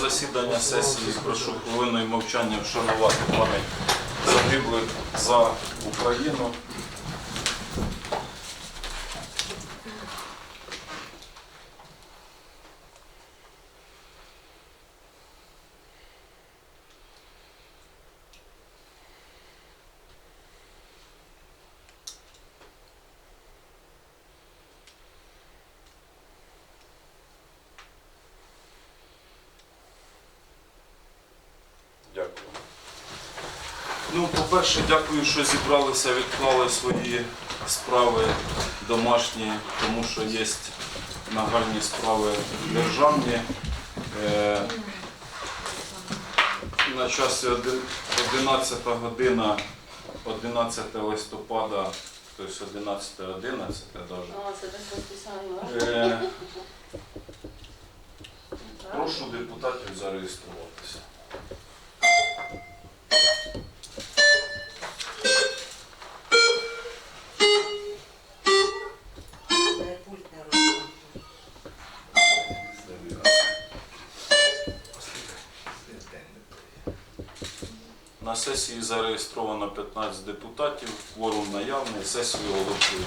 засідання сесії прошу хвилиною мовчання вшанувати пам'ять загиблих за Україну. Дякую. Ну, по-перше, дякую, що зібралися, відклали свої справи домашні, тому що є нагальні справи державні. Е, На часі 11 година, 11 листопада, тобто 11 11 навіть. Прошу депутатів зареєструватися. Сесії зареєстровано 15 депутатів, кворум наявний, сесію оголошую.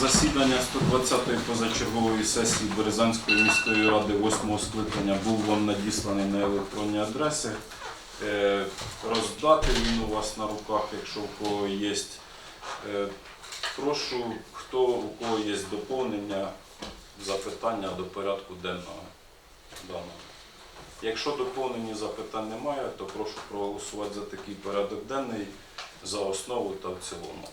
Засідання 120-ї позачергової сесії Березанської міської ради 8 скликання був вам надісланий на електронні адреси. Е, Роздати він у вас на руках, якщо у кого є. Е, Прошу, хто у кого є доповнення, запитання до порядку денного даного. Якщо доповнені запитань немає, то прошу проголосувати за такий порядок денний за основу та в цілому.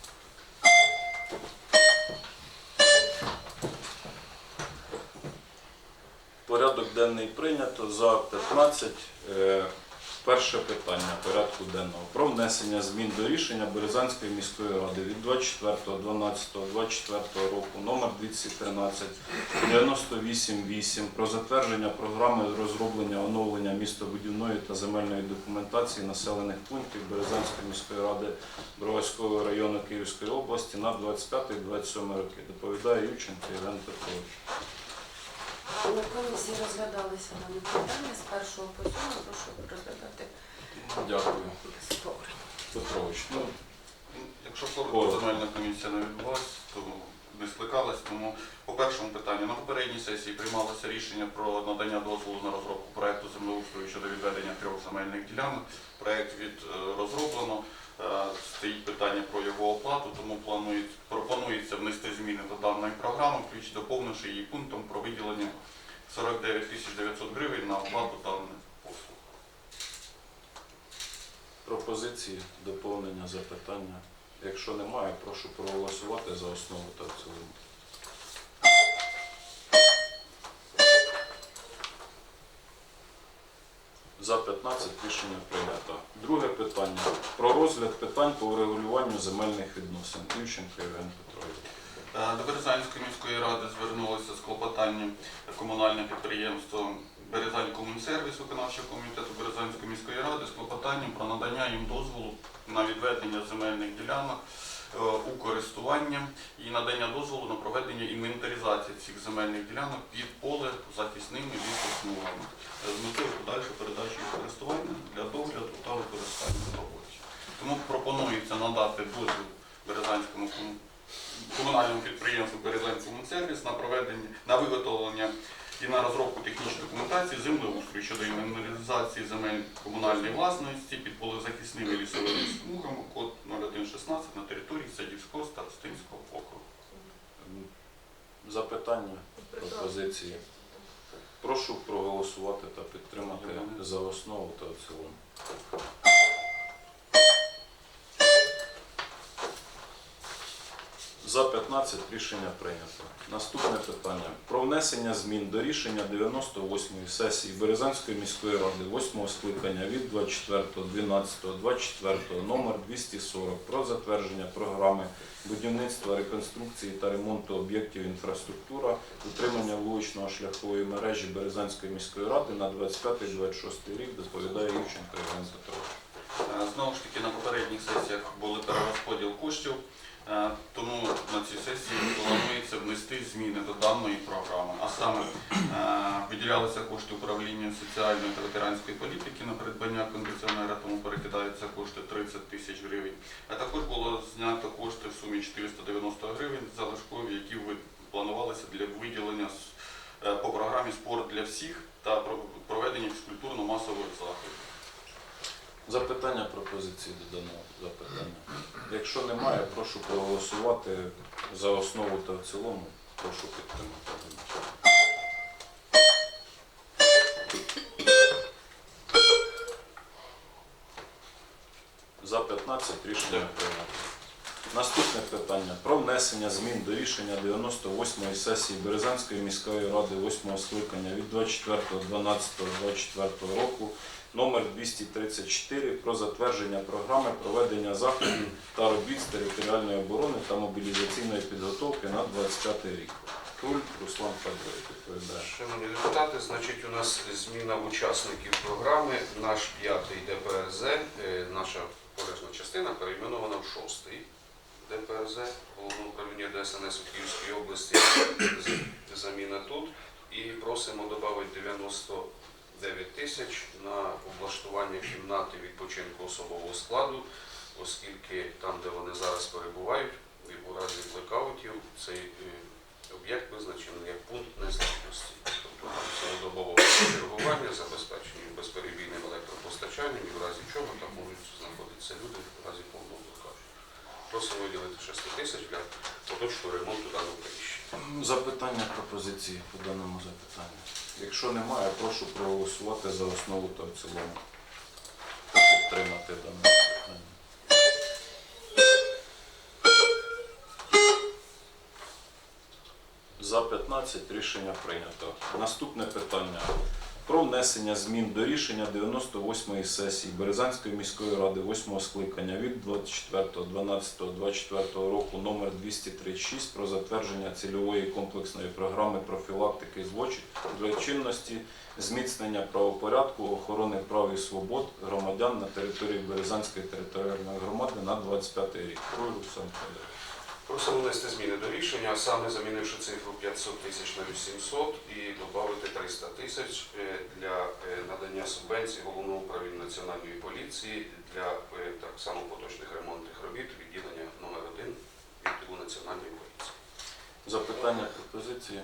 Порядок денний прийнято за 15. Е, Перше питання порядку денного про внесення змін до рішення Березанської міської ради від 24.12.24 року номер 213 98.8 про затвердження програми розроблення оновлення містобудівної та земельної документації населених пунктів Березанської міської ради Броварського району Київської області на 25-27 роки. Доповідає Юченко Євген Петрович. На комісії розглядалися дані питання з першого по сьомому. Прошу розглядати Дякую. спори. Петрович. Ну, Якщо коротко, земельна комісія не відбулася, то не скликалась, тому по першому питанню на попередній сесії приймалося рішення про надання дозволу на розробку проекту землеустрою щодо відведення трьох земельних ділянок. Проект від е, розроблено. Е, Стоїть питання про його оплату, тому планують, пропонується внести зміни до даної програми, включ доповнивши її пунктом про виділення 49 900 гривень на оплату даних послуг. пропозиції, доповнення, запитання. Якщо немає, прошу проголосувати за основу та в цілому. За 15 рішення прийнято. Друге питання. Про розгляд питань по врегулюванню земельних відносин. Івченко Євген Петрович. Е, До Березанської міської ради звернулося з клопотанням комунальне підприємство Березань Комунсервіс виконавчого комітету Березанської міської ради з клопотанням про надання їм дозволу на відведення земельних ділянок е, у користування і надання дозволу на проведення інвентаризації цих земельних ділянок під поле захисними лісосмугами е, з метою подальшої передачі користування для догляду та використання в роботі. Тому пропонується надати дозвіл Березанському кому- комунальному підприємству Березанському сервіс на проведення на виготовлення і на розробку технічної документації землеустрою щодо інвентаризації земель комунальної власності під полезахисними лісовими смугами код 0116 на території Садівського старостинського округу. Запитання, пропозиції. Прошу проголосувати та підтримати за основу та в цілому. За 15 рішення прийнято. Наступне питання. Про внесення змін до рішення 98-ї сесії Березанської міської ради 8 скликання від 24.12.24 номер 240 про затвердження програми будівництва, реконструкції та ремонту об'єктів інфраструктура, утримання вуличного шляхової мережі Березанської міської ради на 25-26 рік доповідає Івченко Євген Петрович. Е, Знову ж таки, на попередніх сесіях були перерозподіл коштів, тому на цій сесії планується внести зміни до даної програми. А саме е, виділялися кошти управління соціальної та ветеранської політики на придбання кондиціонера, тому перекидаються кошти 30 тисяч гривень. А також було знято кошти в сумі 490 гривень залишкові, які планувалися для виділення е, по програмі Спорт для всіх та про- проведення фізкультурно-масових заходів. Запитання, пропозиції до даного запитання. Якщо немає, прошу проголосувати за основу та в цілому. Прошу підтримати. За 15 рішення прийнято. Наступне питання про внесення змін до рішення 98-ї сесії Березанської міської ради 8 скликання від 24.12.24 року номер 234 про затвердження програми проведення заходів та робіт з територіальної оборони та мобілізаційної підготовки на 25 рік. Круль Руслан Федорович відповідає. Шановні депутати, значить, у нас зміна учасників програми. Наш п'ятий ДПРЗ, е, наша пожежна частина перейменована в шостий ДПРЗ, головне управління ДСНС у Київській області. Заміна тут. І просимо додати 99 тисяч на облаштування кімнати відпочинку особового складу, оскільки там, де вони зараз перебувають, у разі блекаутів, цей е, об'єкт визначений як пункт незламності. Тобто там цілодобове чергування, забезпечення безперебійним електропостачанням і в разі чого там можуть знаходитися люди в разі повного блокажу. Просимо виділити 6 тисяч для поточного ремонту даного приміщення. Запитання, пропозиції по даному запитанню. Якщо немає, прошу проголосувати за основу та в цілому. Та Підтримати дане запитання. За 15 рішення прийнято. Наступне питання. Про внесення змін до рішення 98-ї сесії Березанської міської ради 8 скликання від 24.12.24 року номер 236 про затвердження цільової комплексної програми профілактики злочинності, зміцнення правопорядку, охорони прав і свобод громадян на території Березанської територіальної громади на 25 рік. Просимо внести зміни до рішення, саме замінивши цифру 500 тисяч на 800 і додати 300 тисяч е, для е, надання субвенції головного управління національної поліції для е, так само поточних ремонтних робіт відділення номер 1 відділу національної поліції. Запитання, пропозиції.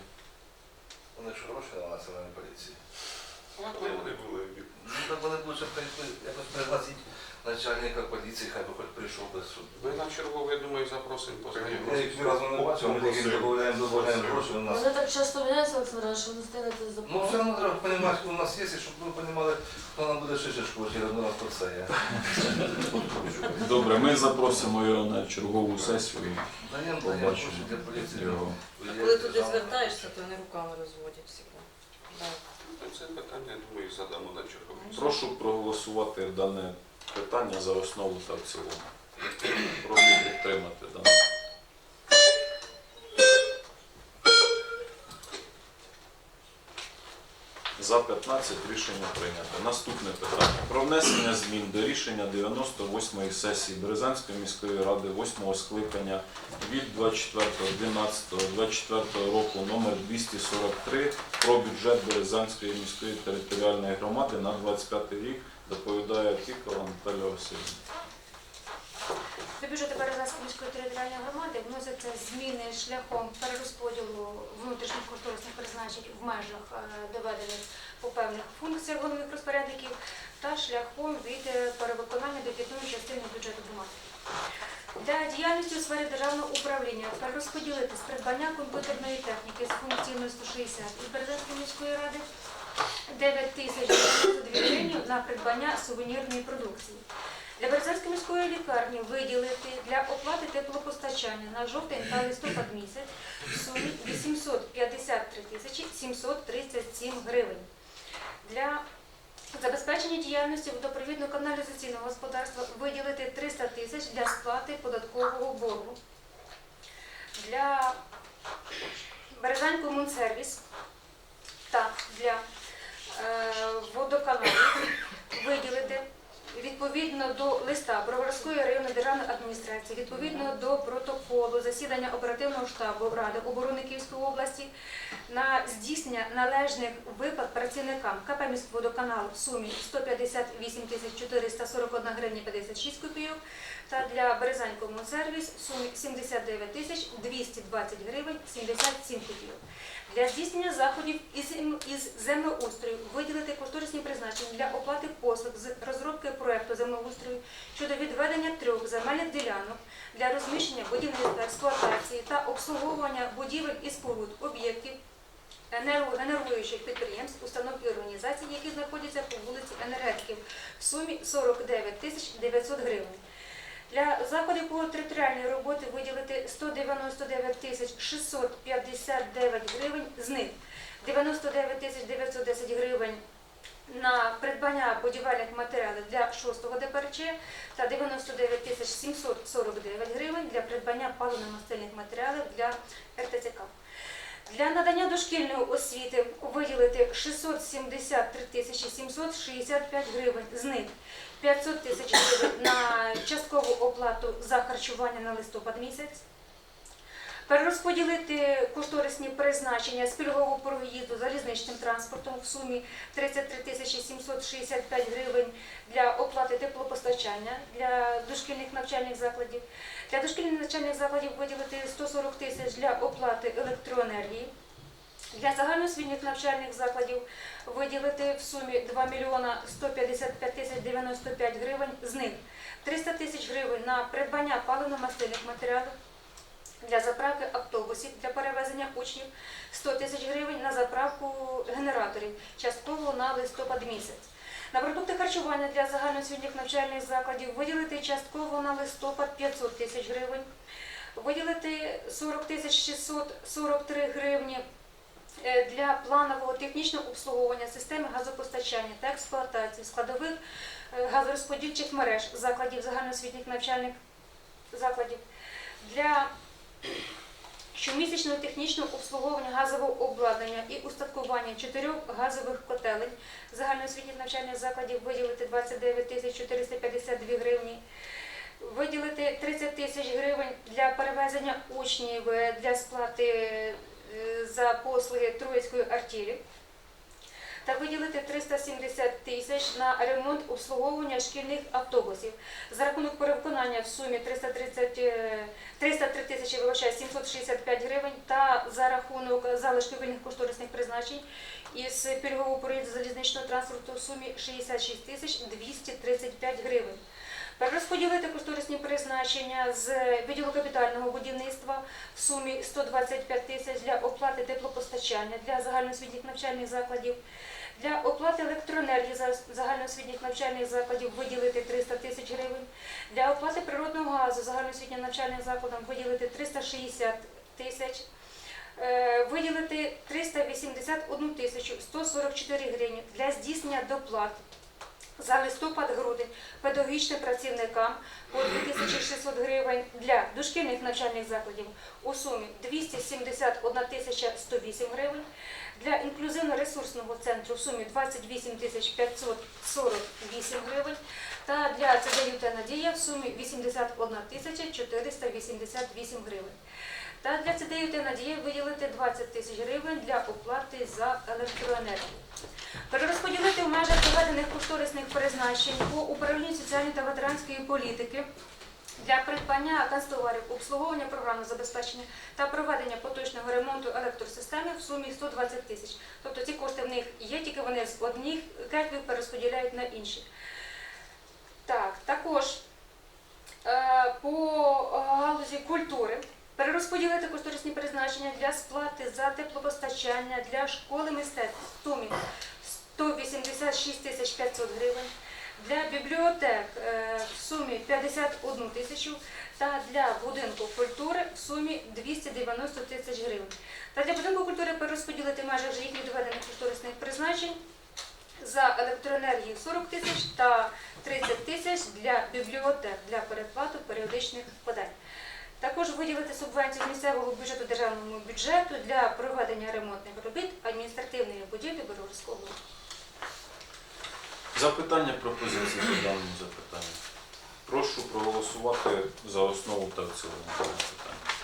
Вони ж гроші на національній поліції. Вони були Ну, так вони б лучше якось пригласити начальника поліції, хай би хоч прийшов без суду. ми на чергове, я думаю, запросимо Я познайомитися. їх ні разу не бачив, ми тільки додаємо, додаємо гроші у нас. Вони так часто міняються, Олександр, що не стигнете за Ну все одно треба розуміти, хто у нас є, і щоб ми розуміли, хто нам буде шишечку через нас про це є. Добре, ми запросимо його на чергову сесію. Даємо, даємо Побачимо гроші для поліції. його. Коли туди звертаєшся, то вони руками розводять. Да. Це питання, я думаю, задамо на черговій. Прошу проголосувати дане питання за основу та в цілому. Прошу підтримати дане. За 15 рішення прийнято. Наступне питання. Про внесення змін до рішення 98-ї сесії Березанської міської ради 8-го скликання від 24.12.24 року номер 243 про бюджет Березанської міської територіальної громади на 25 рік доповідає Тікова Наталя Васильівна. До бюджету Березанської міської територіальної громади вносяться зміни шляхом перерозподілу внутрішніх кошторисних призначень в межах е, доведених по певних функціях головних розпорядників та шляхом від е, перевиконання дохідної частини бюджету громади. Для діяльності у сфері державного управління перерозподілити з придбання комп'ютерної техніки з функцією 160 із Березанської міської ради 9 тисяч 92 гривень на придбання сувенірної продукції. Для Березанської міської лікарні виділити для оплати теплопостачання на жовтень та листопад місяць в сумі 853 тисячі 737 гривень. Для забезпечення діяльності водопровідного каналізаційного господарства виділити 300 тисяч для сплати податкового боргу. Для Березанькомунсервіс та для водоканалів виділити відповідно до листа Броварської районної державної адміністрації, відповідно до протоколу засідання оперативного штабу Ради оборони Київської області на здійснення належних виплат працівникам КП міськводоканалу в сумі 158 тисяч 441 гривня 56 копійок та для Березанькому сервіс в сумі 79 тисяч 220 гривень 77 копійок. Для здійснення заходів із, землеустрою виділити кошторисні призначення для оплати послуг з розробки проекту землеустрою щодо відведення трьох земельних ділянок для розміщення будівництва, експлуатації та обслуговування будівель і споруд об'єктів енергогенеруючих підприємств, установ і організацій, які знаходяться по вулиці Енергетиків в сумі 49 тисяч 900 гривень. Для заходів по територіальній роботи виділити 199 тисяч 659 гривень, з них 99 тисяч 910 гривень на придбання будівельних матеріалів для 6-го ДПРЧ та 99 тисяч 749 гривень для придбання паливно-мастильних матеріалів для РТЦК. Для надання дошкільної освіти виділити 673 тисячі 765 гривень, з них 500 тисяч гривень на часткову оплату за харчування на листопад місяць. Перерозподілити кошторисні призначення з пільгового проїзду залізничним транспортом в сумі 33 тисячі 765 гривень для оплати теплопостачання для дошкільних навчальних закладів. Для дошкільних навчальних закладів виділити 140 тисяч для оплати електроенергії. Для загальноосвітніх навчальних закладів виділити в сумі 2 мільйона 155 тисяч 95 гривень, з них 300 тисяч гривень на придбання паливно-мастильних матеріалів, для заправки автобусів для перевезення учнів 100 тисяч гривень на заправку генераторів, частково на листопад місяць. На продукти харчування для загальноосвітніх навчальних закладів виділити частково на листопад 500 тисяч гривень, виділити 40 тисяч 643 гривні для планового технічного обслуговування системи газопостачання та експлуатації складових е, газорозподільчих мереж закладів загальноосвітніх навчальних закладів. Для щомісячного технічного обслуговування газового обладнання і устаткування чотирьох газових котелень загальноосвітніх навчальних закладів виділити 29 тисяч 452 гривні, виділити 30 тисяч гривень для перевезення учнів е, для сплати е, за послуги Троїцької артілі та виділити 370 тисяч на ремонт обслуговування шкільних автобусів за рахунок перевиконання в сумі 330, е, 303 тисячі вибачаю, 765 гривень та за рахунок залишку вільних кошторисних призначень із пільгового проїзду залізничного транспорту в сумі 66 тисяч 235 гривень. Перерозподілити кошторисні призначення з відділу капітального будівництва в сумі 125 тисяч для оплати теплопостачання для загальноосвітніх навчальних закладів. Для оплати електроенергії за загальноосвітніх навчальних закладів виділити 300 тисяч гривень. Для оплати природного газу загальноосвітнім навчальним закладам виділити 360 тисяч. е, виділити 381 тисячу 144 гривні для здійснення доплат за листопад-грудень педагогічним працівникам по 2600 гривень для дошкільних навчальних закладів у сумі 271 тисяча 108 гривень, для інклюзивно-ресурсного центру в сумі 28 тисяч 548 гривень та для ЦДЮ та Надія в сумі 81 тисяча 488 гривень. Та для ЦДЮ та Надія виділити 20 тисяч гривень для оплати за електроенергію. Перерозподілити в межах проведених кошторисних призначень по управлінню соціальної та ветеранської політики для придбання канцтоварів, обслуговування програмного забезпечення та проведення поточного ремонту електросистеми в сумі 120 тисяч. Тобто ці кошти в них є, тільки вони з одних кетвів перерозподіляють на інші. Так, також е, по е, галузі культури перерозподілити кошторисні призначення для сплати за теплопостачання для школи мистецтв в сумі 186 тисяч 500 гривень, для бібліотек е, в сумі 51 тисячу та для будинку культури в сумі 290 тисяч гривень. Та для будинку культури перерозподілити межах вже їх відведених кошторисних призначень за електроенергію 40 тисяч та 30 тисяч для бібліотек для передплату періодичних подань. Також виділити субвенцію з місцевого бюджету державному бюджету для проведення ремонтних робіт адміністративної будівлі Боргорського. Запитання пропозиції по даному запитанню. Прошу проголосувати за основу та в цілому питання.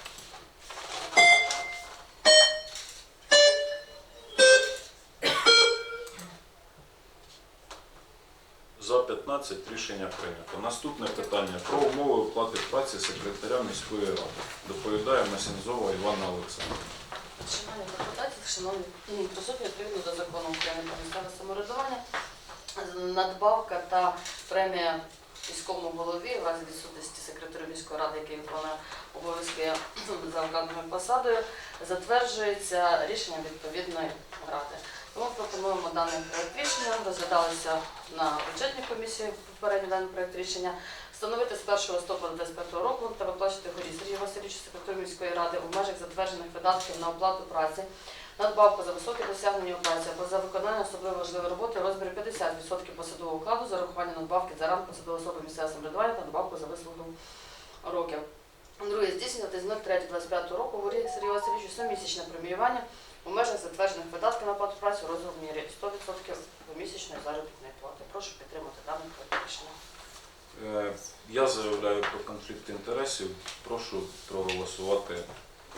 За 15 рішення прийнято. Наступне питання про умови оплати праці секретаря міської ради. Доповідає Масінзова Івана Олександрівна. Шановні депутати, шановні м, присутні, відповідно до закону України про місцеве самоврядування, надбавка та премія міському голові в разі відсутності секретарю міської ради, який виконує обов'язки за вказаною посадою, затверджується рішенням відповідної ради. Тому пропонуємо даний проект рішення, розглядалися на бюджетній комісії попередньо даний проект рішення, встановити з 1 листопада 2025 року та виплачувати горі Сергію Васильовичу, секретарю міської ради у межах затверджених видатків на оплату праці, надбавку за високі досягнення у праці або за виконання особливо важливої роботи в розмірі 50% посадового окладу за рахування надбавки за ранг посадової особи місцевого самоврядування та надбавку за вислугу років. Друге, здійснювати з 03.25 року горі Сергій Васильовичу щомісячне преміювання у межах затверджених видатків на плату праці у розмірі 100% помісячної заробітної плати. Прошу підтримати даний проект рішення. Е, Я заявляю про конфлікт інтересів. Прошу проголосувати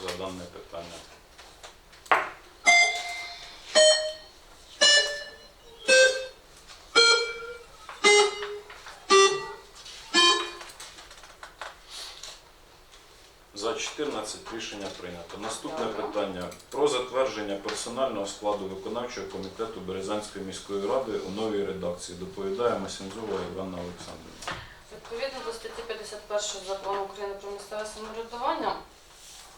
за дане питання. 14 рішення прийнято. Наступне питання про затвердження персонального складу виконавчого комітету Березанської міської ради у новій редакції. Доповідає Масінзова Івана Олександрівна. Відповідно до статті 51 закону України про місцеве самоврядування,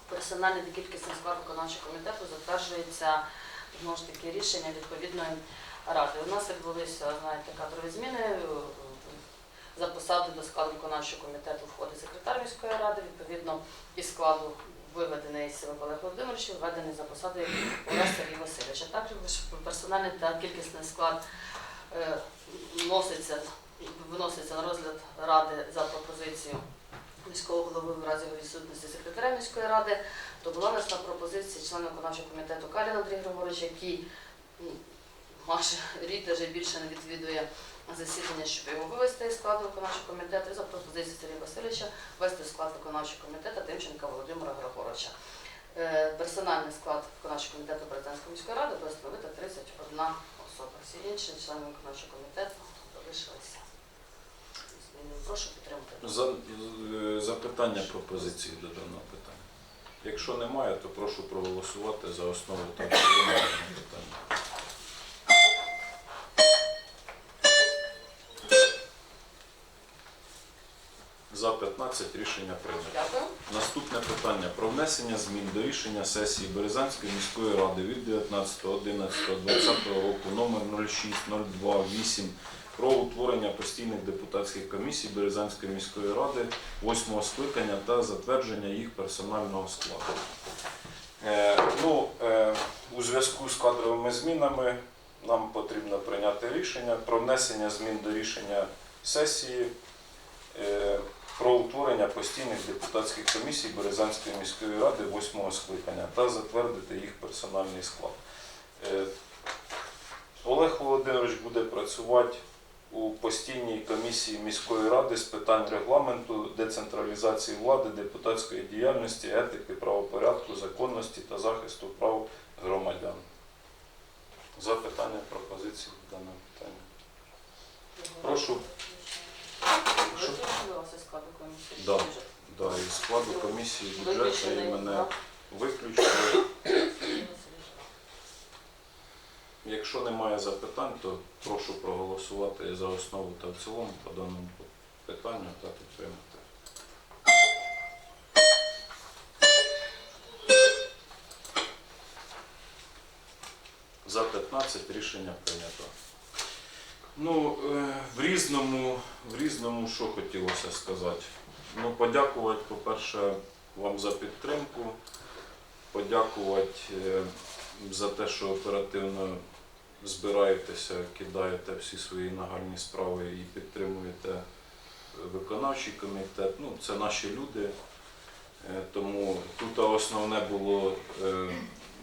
персональний та кількісний склад виконавчого комітету затверджується знову ж таки рішення відповідної ради. У нас відбулися знаєте, кадрові зміни. За посаду до складу виконавчого комітету входить секретар міської ради. Відповідно, із складу виведений Сивак Олег Володимирович, введений за посадою Олег Сергій Васильович. Також персональний та кількісний склад е, вноситься виноситься на розгляд ради за пропозицію міського голови в разі відсутності секретаря міської ради, то була внесена пропозиція члена виконавчого комітету Калін Андрій Григорович, який майже рік даже більше не відвідує засідання, щоб його вивести із складу виконавчого комітету, за пропозицією Сергія Васильовича ввести в склад виконавчого комітету Тимченка Володимира Григоровича. Е, Персональний склад виконавчого комітету Британської міської ради буде становити 31 особа. Всі інші члени виконавчого комітету залишилися. Прошу підтримати. Е, запитання пропозиції до даного питання. Якщо немає, то прошу проголосувати за основу та питання. За 15 рішення прийнято. Дякую. Наступне питання про внесення змін до рішення сесії Березанської міської ради від 19.11.2020 року номер 06028 про утворення постійних депутатських комісій Березанської міської ради 8 скликання та затвердження їх персонального складу. Е, ну, е, у зв'язку з кадровими змінами нам потрібно прийняти рішення про внесення змін до рішення сесії е, про утворення постійних депутатських комісій Березанської міської ради 8 скликання та затвердити їх персональний склад. Е, Олег Володимирович буде працювати у постійній комісії міської ради з питань регламенту, децентралізації влади, депутатської діяльності, етики, правопорядку, законності та захисту прав громадян. Запитання, пропозиції в даному питанні. Прошу. Виключилося складу комісії. Да. Да, із складу комісії бюджету і мене виключили. Якщо немає запитань, то прошу проголосувати за основу та в цілому по даному питанню та підтримати. За 15 рішення прийнято. Ну, е, в різному, в різному, що хотілося сказати. Ну, подякувати, по-перше, вам за підтримку, подякувати е, за те, що оперативно збираєтеся, кидаєте всі свої нагальні справи і підтримуєте виконавчий комітет. Ну, це наші люди. Е, Тому тут основне було,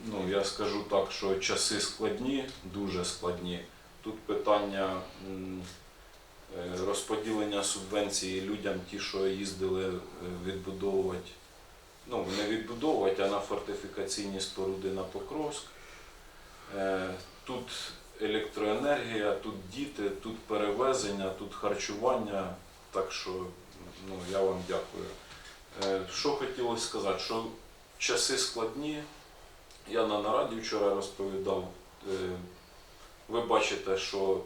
ну я скажу так, що часи складні, дуже складні. Тут питання е, розподілення субвенції людям, ті, що їздили е, відбудовувати, ну не відбудовувати, а на фортифікаційні споруди на Покровськ. Е, Тут електроенергія, тут діти, тут перевезення, тут харчування. Так що ну, я вам дякую. Що хотілося сказати, що часи складні. Я на нараді вчора розповідав. Ви бачите, що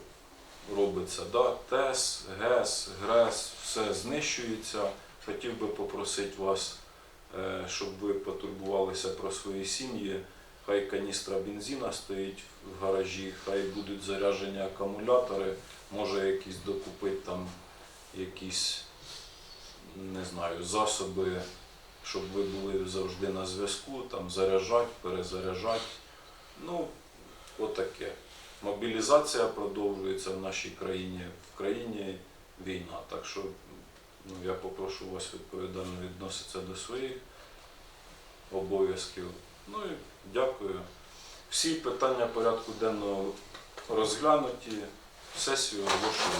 робиться. Да? ТЕС, ГЕС, ГРЕС, все знищується. Хотів би попросити вас, е, щоб ви потурбувалися про свої сім'ї. Хай каністра бензина стоїть в гаражі, хай будуть заряджені акумулятори, може якісь докупити там якісь, не знаю, засоби, щоб ви були завжди на зв'язку, там заряджати, перезаряджати. Ну, отаке. Мобілізація продовжується в нашій країні. В країні війна. Так що ну, я попрошу вас відповідально відноситися до своїх обов'язків. Ну і дякую. Всі питання порядку денного розглянуті. Сесію оголошую.